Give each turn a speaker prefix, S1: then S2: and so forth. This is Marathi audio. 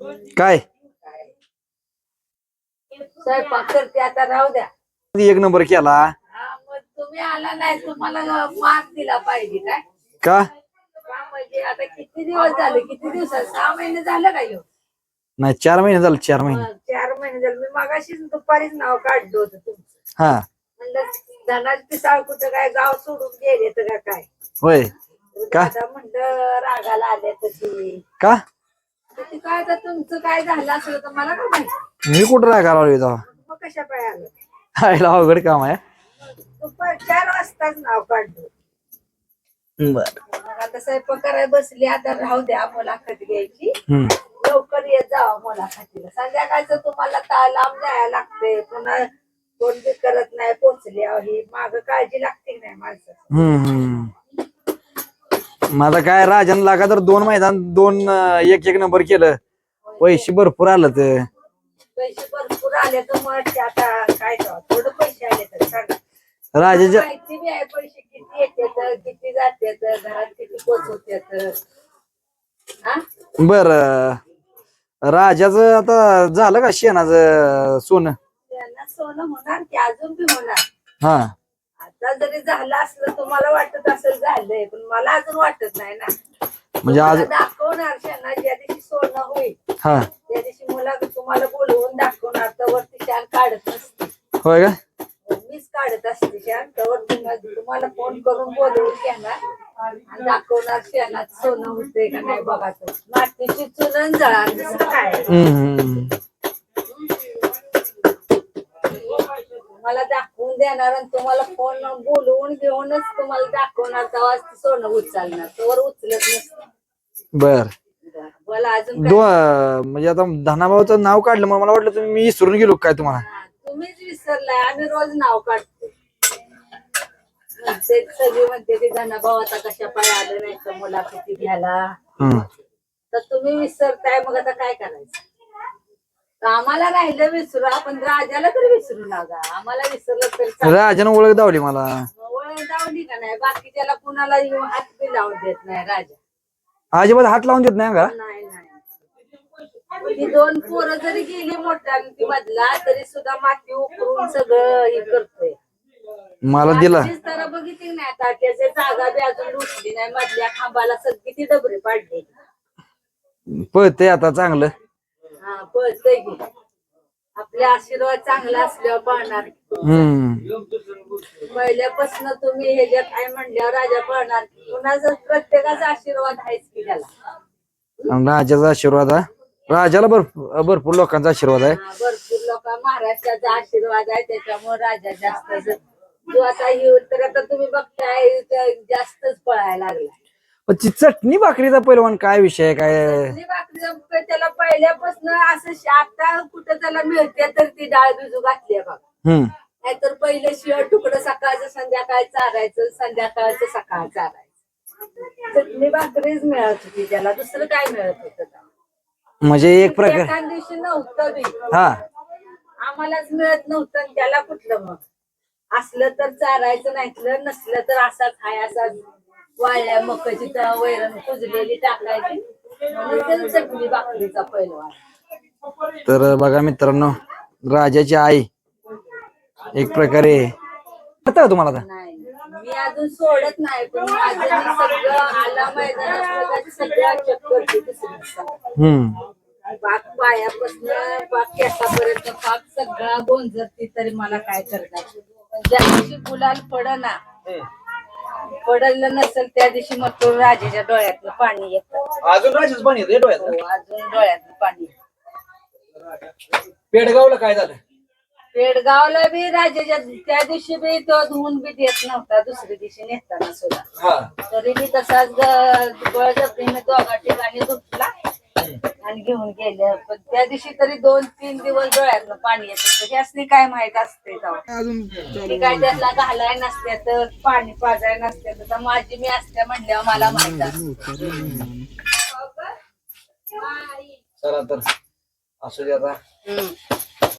S1: काय?
S2: स्वयंपाक करते आता राहू द्या.
S1: एक नंबर केला.
S2: हा, मग तुम्ही आला नाही तुम्हाला मार्क दिला पाहिजे काय?
S1: का?
S2: का म्हणजे आता किती दिवस झाले किती दिवसात? सहा महिने झालं का ह्यो?
S1: नाही चार महिने झाले चार महिने.
S2: चार महिने झाले. मी मगाशीच दुपारीच नाव काढलं होतं तुमचं.
S1: हा.
S2: म्हणलं धनाज पिसाळ कुठं काय गाव सोडून गेले तर का काय?
S1: होय. का?
S2: दादा म्हणलं रागाला आले तशी
S1: का?
S2: ते काय तर तुमचं काय झालं असलं तर मला का माहिती?
S1: मी कुठं राग आलो तेव्हा
S2: मग कशा पाय आलं?
S1: आईला अवघड काम आहे.
S2: दुपार चार वाजताच नाव काढलं.
S1: बर.
S2: मग आता स्वयंपाक करायला बसली आता राहू द्या मुलाखत घ्यायची. लवकर येत जावा मुलाखतीला. संध्याकाळचं तुम्हाला ता लांब जायला लागते पुन्हा कोण बी करत नाही पोचले ही माग काळजी लागते की नाही माणसाची?
S1: हम्म. माझा काय राजन लागा तर दोन मैदान दोन अं, एक एक नंबर केलं. पैसे भरपूर आलं तर
S2: पैसे भरपूर आले तर मग. ते आता काय करावं थोडं पैसे आले तर सांगा.
S1: राजाच्या
S2: माहिती बी आहे पैसे किती येतात किती जातात घरात किती पोचवतात हा?
S1: बर. राजाचं आता झालं का शेणाचं सोनं?
S2: त्यांना सोनं होणार की अजून बी होणार?
S1: हा.
S2: आता जरी झालं असलं तुम्हाला वाटत असेल झालंय पण मला अजून वाटत नाही ना.
S1: म्हणजे आज
S2: तुम्हाला दाखवणार त्यांना ज्या दिवशी सोनं होईल
S1: हा.
S2: त्या दिवशी मुला तुम्हाला बोलवून दाखवणार तर वरती शान काढत नसते
S1: होय का?
S2: मीच काढत असते शान तर तुम्हाला तुम्हाला फोन करून बोलवून घेणार आणि दाखवणार शेणात सोनं होते का नाही बघा तर मातीची चुलन जळा दुसरं काय
S1: हम्म हम्म.
S2: तुम्हाला दाखवून देणार आणि तुम्हाला फोन बोलवून घेऊनच तुम्हाला दाखवणार तेव्हा ते सोनं उचलणार. तोवर उचलत नसतं.
S1: बर.
S2: बोला अजून काय?
S1: दो म्हणजे आता धनाभाऊचं नाव काढलं मग मला वाटलं तुम्ही मी विसरून गेलो काय तुम्हाला?
S2: हा, तुम्हीच विसरलाय आम्ही रोज नाव काढतो. म्हणते सगळी म्हणते की धनाभाऊ आता कशा पाय आलं नाही तर मुलाखती घ्यायला?
S1: हम्म.
S2: तर तुम्ही विसरताय मग आता काय करायचं? आम्हाला राहिलं विसरू आपण राजाला तरी विसरू नका. आम्हाला विसरलं तरी चालेल.
S1: राजानं ओळख दावली मला.
S2: ओळख लावली का नाही? बाकीच्याला कुणाला येऊन हात बी लावून देत नाही राजा.
S1: अजिबात हात लावून देत नाही का?
S2: नाही नाही. ती दोन पोरं जरी गेली मोठ्या ती मधला तरी सुद्धा माती उकरून सगळं हे करतोय.
S1: मला दिला.
S2: तर बघितली नाही आता त्याची जागा बी अजून उठली नाही. मधल्या खांबाला सगळी ती डबरी पाडली.
S1: पळते आता चांगलं.
S2: हा पळतय की. आपले आशीर्वाद चांगला असल्यावर पाहणार
S1: हम्म.
S2: पहिल्यापासून तुम्ही ह्याच्यात आहे म्हणल्यावर राजा पाहणार कुणाचा प्रत्येकाचा आशीर्वाद आहेच की त्याला.
S1: राजाचा आशीर्वाद आहे. राजाला भरपूर भरपूर लोकांचा आशीर्वाद आहे.
S2: हा, भरपूर लोक महाराष्ट्राचा आशीर्वाद आहे. त्याच्यामुळे राजा जास्त ज- जो आता येईल तर आता तुम्ही बघताय त- जास्तच पळायला लागला
S1: पण ती चटणी भाकरीचा पैलवान काय विषय काय?
S2: चटणी त्याला पहिल्यापासून असं श- आता कुठं त्याला मिळते तर ती डाळ बिजू घातली आहे बघा.
S1: हम्म.
S2: नाहीतर पहिलं शिळ तुकडं सकाळचं संध्याकाळी चारायचं संध्याकाळचं सकाळ चारायचं. चटणी भाकरीच मिळत होती त्याला दुसरं काय मिळत होतं?
S1: म्हणजे एक प्रकार
S2: एका दिवशी नव्हतं बी.
S1: हा.
S2: आम्हालाच मिळत नव्हतं आणि त्याला कुठलं मग? असलं तर चारायचं नाहीतलं नसलं तर असाच हाय असाच वाळ्या मकाची वैरण कुजलेली टाकायची. म्हणून त्याला चटणी भाकरीचा पैलवान.
S1: तर बघा मित्रांनो राजाची आई एक प्रकारे आता तुम्हाला आता?
S2: नाही मी अजून सोडत नाही पण माझं मी सगळं आला मैदानात सगळं चेक करते दुसऱ्या पाक पायापासून पाक केसापर्यंत पाक सगळा गोंजरती तरी मला काय करणार? ज्या दिवशी गुलाल पडना पडलं नसेल त्या दिवशी मग तो राजाच्या डोळ्यातलं पाणी येतं.
S1: अजून राजाच पाणी येते डोळ्यात
S2: हो, अजून डोळ्यातलं पाणी येतं.
S1: पेडगावला काय झालं?
S2: पेडगावला बी राजाच्या त्या दिवशी बी तो धुवून बी देत नव्हता दुसऱ्या दिवशी नेताना सुद्धा.
S1: हा.
S2: तरी बी तसाच ग- बळजबरीने दोघा ठिकाणी धुतला आणि घेऊन गेले. पण त्या दिवशी तरी दोन तीन दिवस डोळ्यातनं पाणी येत होतं. त्यासनी काय माहीत असते ती काय त्यातला घालाय नसते तर पाणी पाजाय नसते तर माझी मी असते म्हणल्यावर मला माहीत असते.
S1: चला तर. असू दे आता.
S2: हम्म.